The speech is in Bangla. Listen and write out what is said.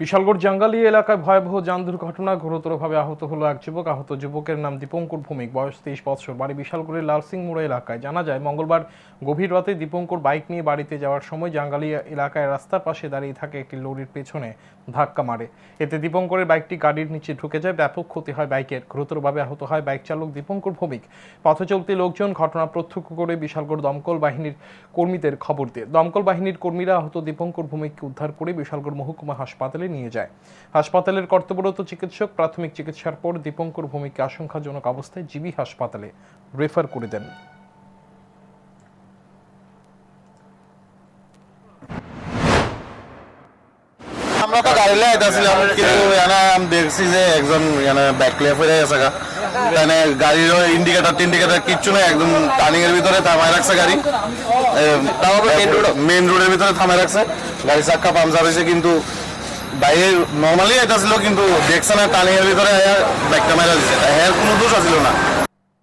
বিশালগড় জাঙ্গালি এলাকায় ভয়াবহ যান দুর্ঘটনা গুরুতরভাবে আহত হলো এক যুবক। আহত যুবকের নাম দীপঙ্কর ভৌমিক, বয়স তেইশ বছর। বাড়ি বিশালগড়ের লালসিং মোড় এলাকায়। জানা যায়, মঙ্গলবার গভীর রাতে দীপঙ্কর বাইক নিয়ে বাড়িতে যাওয়ার সময় জাঙ্গালি এলাকায় রাস্তার পাশে দাঁড়িয়ে থাকে একটি লরির পেছনে ধাক্কা মারে। এতে দীপঙ্করের বাইকটি গাড়ির নিচে ঢুকে যায়, ব্যাপক ক্ষতি হয় বাইকের। গুরুতরভাবে আহত হয় বাইক চালক দীপঙ্কর ভৌমিক। পথে চলতি লোকজন ঘটনা প্রত্যক্ষ করে বিশালগড় দমকল বাহিনীর কর্মীদের খবর দিয়ে। দমকল বাহিনীর কর্মীরা আহত দীপঙ্কর ভৌমিককে উদ্ধার করে বিশালগড় মহকুমা হাসপাতালে নিয়ে যায়। হাসপাতালের কর্তব্যরত চিকিৎসক প্রাথমিক চিকিৎসার পর দীপঙ্কর ভৌমিককে আশঙ্কাজনক অবস্থায় জিবি হাসপাতালে রেফার করে দেন। আমরা তো গাড়ি লাই আছিলাম কিন্তু এনে আমি দেখছি যে একজন এনে ব্যাক লেফট হয়ে গেছে গা। এনে গাড়ির ইন্ডিকেটার ইন্ডিকেটার কিচ্ছু নাই একদম টার্নিং এর ভিতরে থামায় রাখছে গাড়ি। মেন রোডের ভিতরে থামায় রাখছে। গাড়ি চাক্কা পাংচার হয়েছে কিন্তু বাইরে নর্মালি এটা ছিল কিন্তু দেখছে না টার্নিং এর ভিতরে বাইকটা মারা দিছে। এর কোনো দোষ আছিল না।